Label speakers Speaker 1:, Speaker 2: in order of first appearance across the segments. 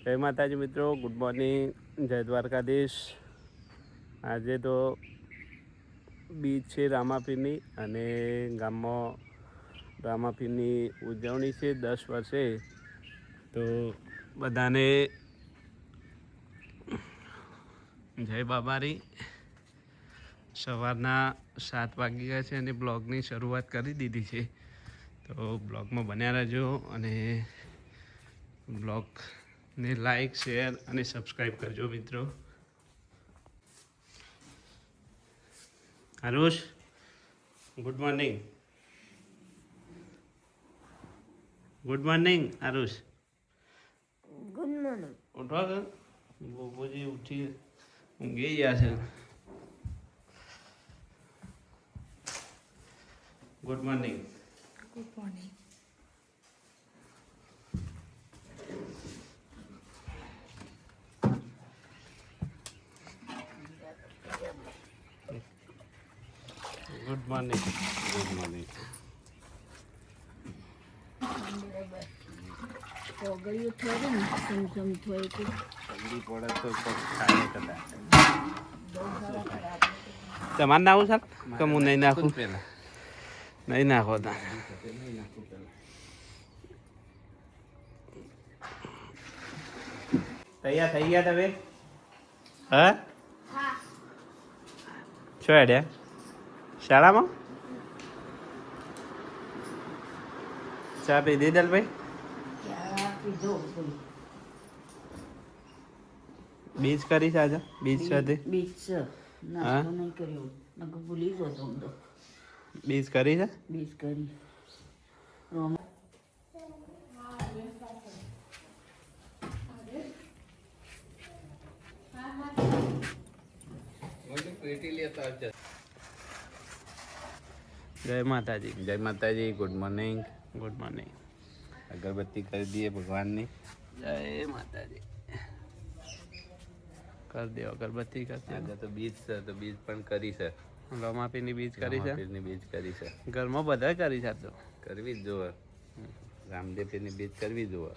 Speaker 1: જય માતાજી મિત્રો, ગુડ મોર્નિંગ, જય દ્વારકાધીશ. આજે તો બીચ છે રામાપીરની અને ગામમાં રામાપીરની ઉજવણી છે દસ વર્ષે. તો બધાને જય બાબારી. સવારના સાત વાગી ગયા છે અને બ્લોગની શરૂઆત કરી દીધી છે. તો બ્લોગમાં બન્યા રહેજો અને બ્લોગને લાઈક શેર અને સબસ્ક્રાઈબ કરજો મિત્રો. Harush good morning good morning Aarush.
Speaker 2: Good morning
Speaker 1: ઉઠવા કે બોબોજી ઉઠી ઊંઘી ગયા છે. Good morning
Speaker 2: good morning
Speaker 1: morning good morning
Speaker 2: ચોગડીઓ થોડી ને સમસમ થોય કે
Speaker 1: ઠંડી પડે તો ખાય કદાચ. તમારે નાખું સર કે હું નહીં નાખું
Speaker 3: પેલા
Speaker 1: નહીં નાખો તા. તૈયાર થઈ ગયા તમે? હા? છો હેડ્યા શાળામાં? ચા પી દીધલ ભાઈ? બીજ કરી છે આજે? બીજ સાથે?
Speaker 2: નકર ભૂલી ગયો તો હું તો.
Speaker 1: બીજ કરી છે?
Speaker 2: બીચ કરી.
Speaker 3: પેટી લેતા
Speaker 1: જય માતાજી.
Speaker 3: જય માતાજી ગુડ મોર્નિંગ
Speaker 1: ગુડ મોર્નિંગ
Speaker 3: અગરબત્તી કરી દઈએ ભગવાનની.
Speaker 1: જય માતાજી. કર દે અગરબત્તી કરતી દે.
Speaker 3: આજે તો બીજ છે તો બીજ પણ કરી છે.
Speaker 1: રમાપીની બીજ કરી છે?
Speaker 3: રામાપીરની બીજ કરી છે.
Speaker 1: ઘરમાં બધા કરી છે તો?
Speaker 3: કરવી જ જોવે. રામદેવપીરની બીજ કરવી જોવે.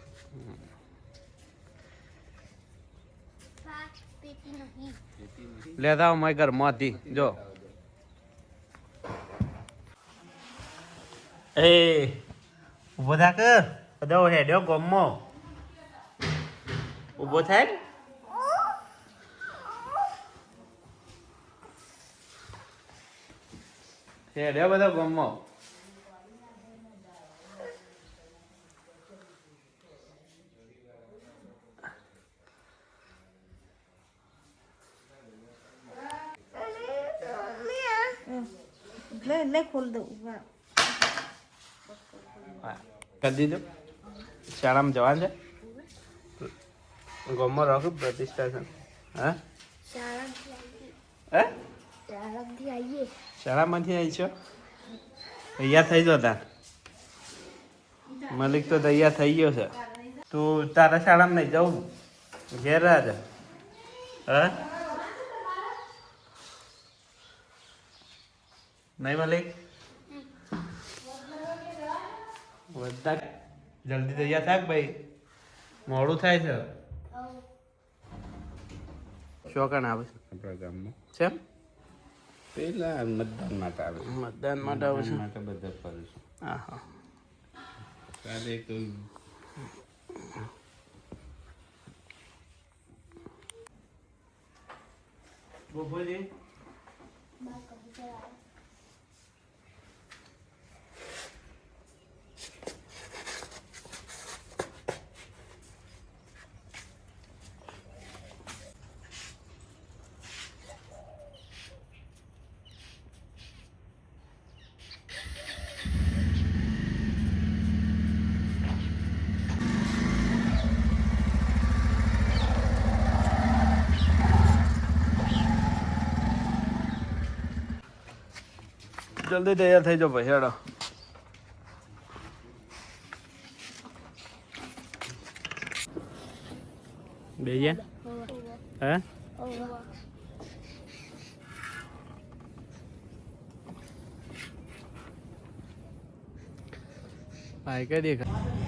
Speaker 1: લેતા આવો મારા ઘરમાંથી જો. એ ઊભો થા કે બધો હેડ્યો ગમો ઊભો થાય ને? હેડ્યો બધો ગમો
Speaker 2: લે લે ખોલ દઉં
Speaker 1: હા કરી દીધું. શાળામાં જવાનું છે? ગમમાં રાખો પ્રતિષ્ઠા છે. હા? હે? શાળામાંથી આવી છો? તૈયાર થઈ જતા મલિક તો તૈયાર થઈ ગયો છે. તું તારા શાળામાં નહીં જવું ઘેર રાજા હા? નહીં મલિક? બધા જલ્દી તૈયાર થાક ભાઈ? મોડું થાય છે. શોકાણ આવે છે?
Speaker 3: આપણા ગામમાં.
Speaker 1: છે?
Speaker 3: પેલા મતદાન માટે આવે
Speaker 1: મતદાન માટે આવે છે?
Speaker 3: માટે બધા ફરે છું.
Speaker 1: હા હા
Speaker 3: કાલે તો
Speaker 1: બોબોજી જલ્દી તૈયાર થઈ જાઓ ભાઈ હેડો બેજે હે ભાઈ કઈ દેખા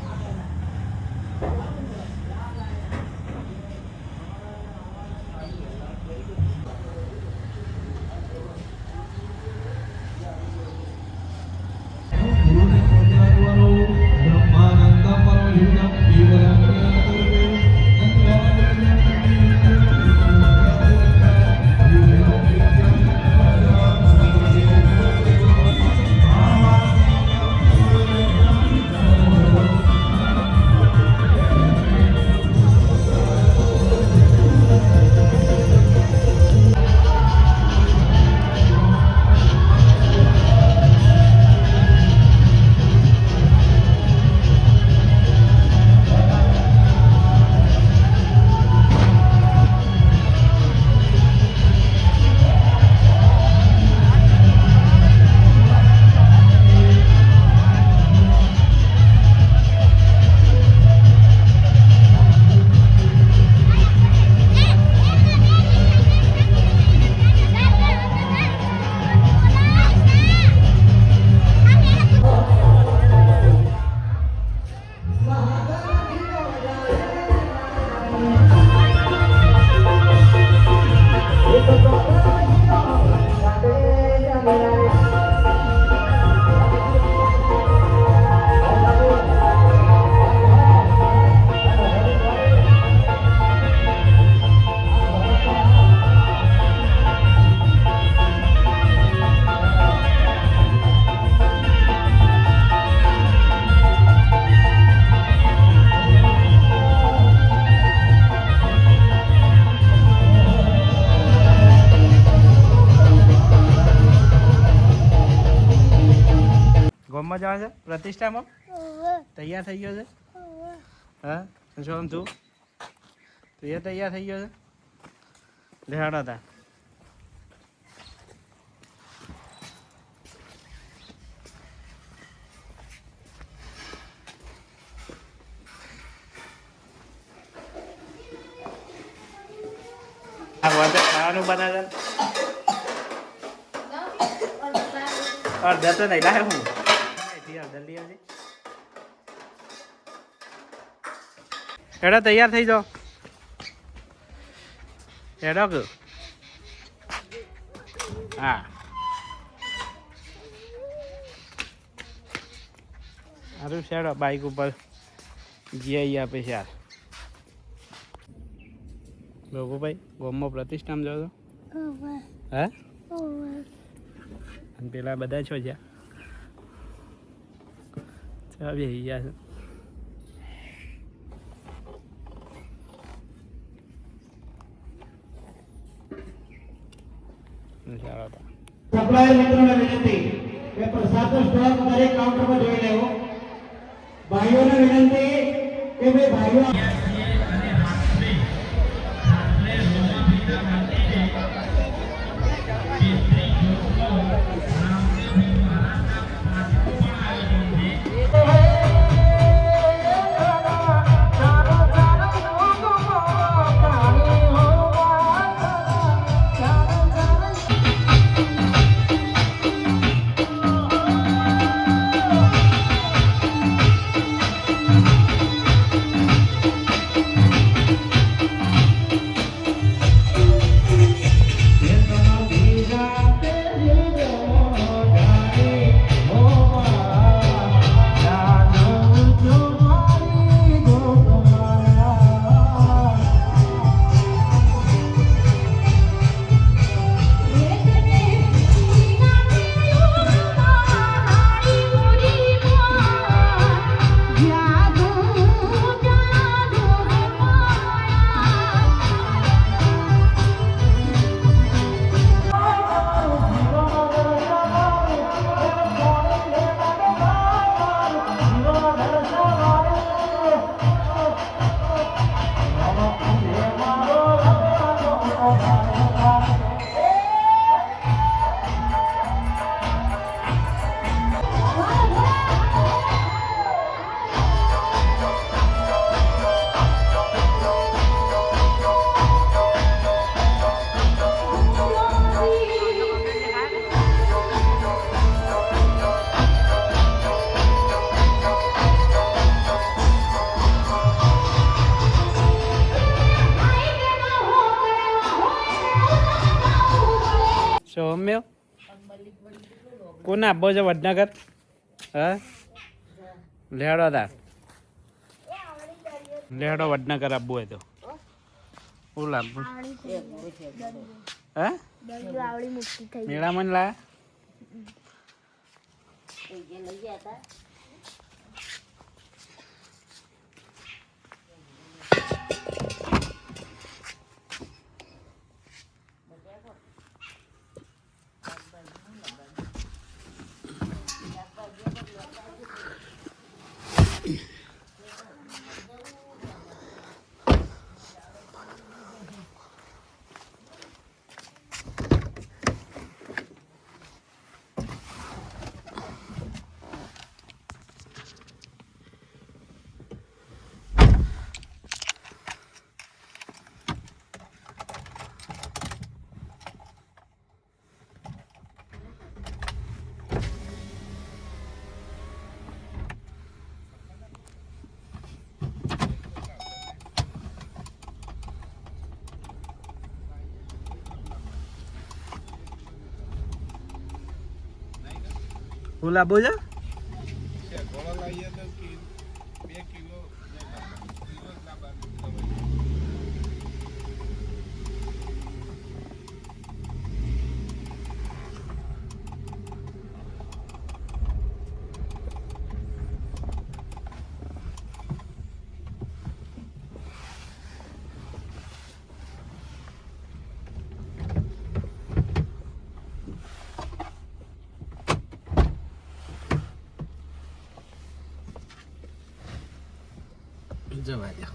Speaker 4: પ્રતિષ્ઠામાં? તૈયાર થઈ ગયો છે? હા? શું તું તું એ તૈયાર થઈ ગયો છે? લેહાડો તા. ખાવાનું બનાવે છે. અડધા તો નહીં લાવે હું. અડધા આવજે. હેડો તૈયાર થઈ જાઓ. હેડો કે? હા. સારું શેડો બાઈક ઉપર જઈ આપે છે યાર. ભાઈ ગોમમાં પ્રતિષ્ઠામાં જાઓ છો? હે? અને પેલા બધા છો જ્યાં? બેસી ગયા છે
Speaker 1: સપ્લાયર મિત્રોને વિનંતી કે પ્રસાદનો સ્ટોક દરેક કાઉન્ટર પર જોઈ લેવો ભાઈઓને વિનંતી કે ભાઈ ભાઈઓ
Speaker 4: સૌમ્ય કોને? આપવો છે વડનગર હા? લેડો તાર લેડો વડનગર આપવું હોય તો. શું લાવવું હે? મેળામાં લાયા?
Speaker 5: લઈ ગયા
Speaker 1: જવા દો.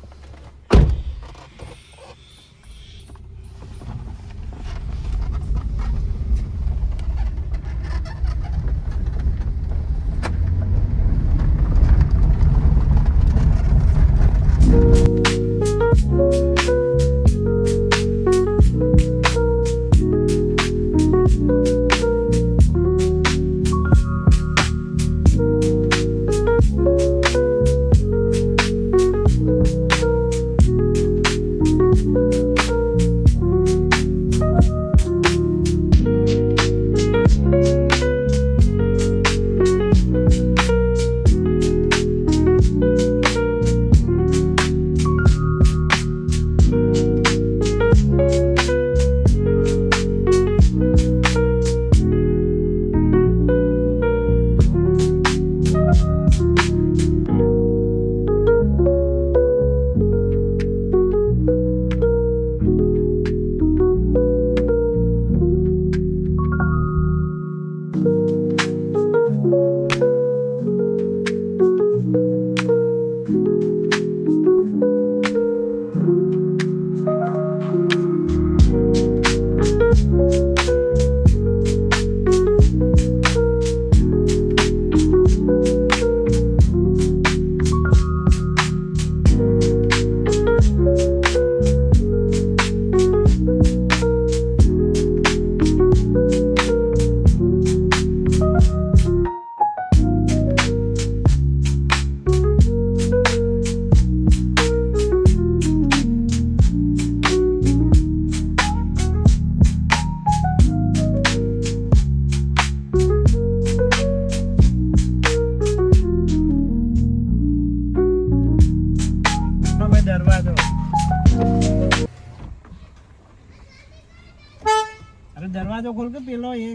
Speaker 1: અરે દરવાજો ખોલ કે પેલો એ.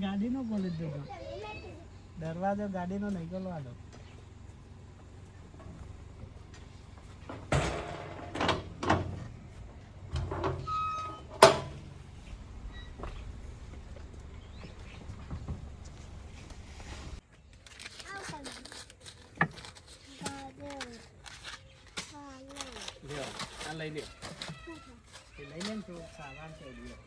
Speaker 1: ગાડીનો ખોલી દીધો દરવાજો ગાડીનો નહીં ખોલવાનો લઈ લે લઈ લે ને સામાન છે લ્યો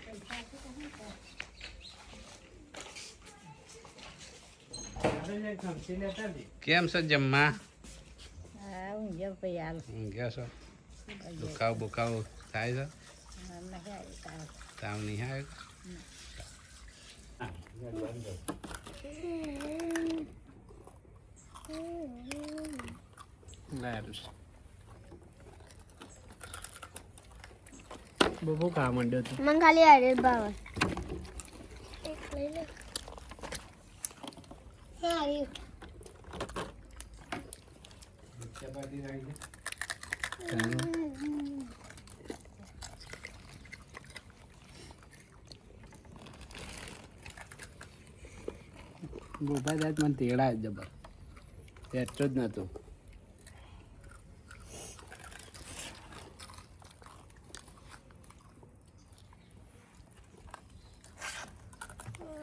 Speaker 1: અરે જે ખમસી લેતા દે
Speaker 3: કેમ છે જમવા ઊંઘ્યા છો? દુખાવ બુખાવ થાય છે? તાવ નહીં આવ્યો
Speaker 1: બહુ કામ મંડ્યો મંગાલી
Speaker 2: મને બાવા એક લઈ લે.
Speaker 1: ગોપાલ સાહેબ મને તેડા જબર. એટલો જ નહોતું